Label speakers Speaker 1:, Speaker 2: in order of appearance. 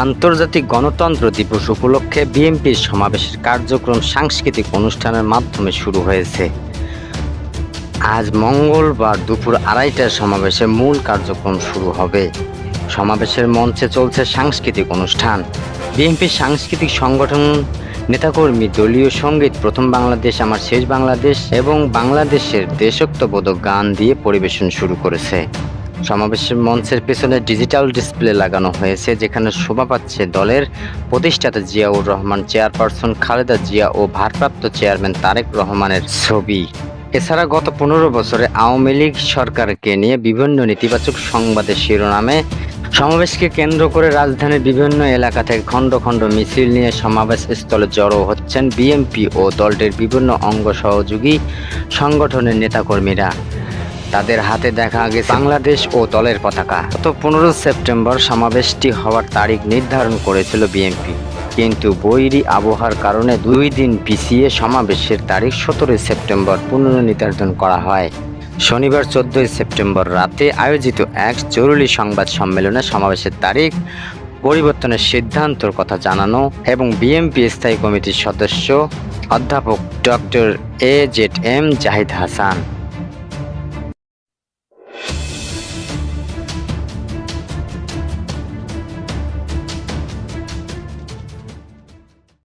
Speaker 1: আন্তর্জাতিক গণতন্ত্র দিবস উপলক্ষে বিএনপির সমাবেশের কার্যক্রম সাংস্কৃতিক অনুষ্ঠানের মাধ্যমে শুরু হয়েছে। আজ মঙ্গলবার দুপুর আড়াইটার সমাবেশে মূল কার্যক্রম শুরু হবে। সমাবেশের মঞ্চে চলছে সাংস্কৃতিক অনুষ্ঠান। বিএনপির সাংস্কৃতিক সংগঠন, নেতাকর্মী, দলীয় সংগীত, প্রথম বাংলাদেশ, আমার শেষ বাংলাদেশ এবং বাংলাদেশের দেশত্ববোধক গান দিয়ে পরিবেশন শুরু করেছে। সমাবেশের মঞ্চের পেছনে ডিজিটাল ডিসপ্লে লাগানো হয়েছে, যেখানে শোভা পাচ্ছে দলের প্রতিষ্ঠাতা জিয়াউর রহমান চেয়ারপারসন খালেদা জিয়া ও ভারপ্রাপ্ত চেয়ারম্যান তারেক রহমানের ছবি। এছাড়া গত পনেরো বছরে আওয়ামী লীগ সরকারকে নিয়ে বিভিন্ন নেতিবাচক সংবাদের শিরোনামে সমাবেশকে কেন্দ্র করে রাজধানীর বিভিন্ন এলাকা থেকে খণ্ড খণ্ড মিছিল নিয়ে সমাবেশ স্থলে জড়ো হচ্ছেন বিএনপি ও দলটির বিভিন্ন অঙ্গ সহযোগী সংগঠনের নেতাকর্মীরা। তাদের হাতে দেখা গেছে বাংলাদেশ ও দলের পতাকা। গত পনেরো সেপ্টেম্বর সমাবেশটি হওয়ার তারিখ নির্ধারণ করেছিল বিএনপি। কিন্তু বৈরি আবহাওয়ার কারণে দুই দিন পিছিয়ে সমাবেশের তারিখ সতেরোই সেপ্টেম্বর পুনর্নির্ধারণ করা হয়। শনিবার চোদ্দই সেপ্টেম্বর রাতে আয়োজিত এক জরুরি সংবাদ সম্মেলনে সমাবেশের তারিখ, পরিবর্তনের সিদ্ধান্তর কথা জানানো এবং বিএনপি স্থায়ী কমিটির সদস্য অধ্যাপক doctor A Z M Zahid Hasan.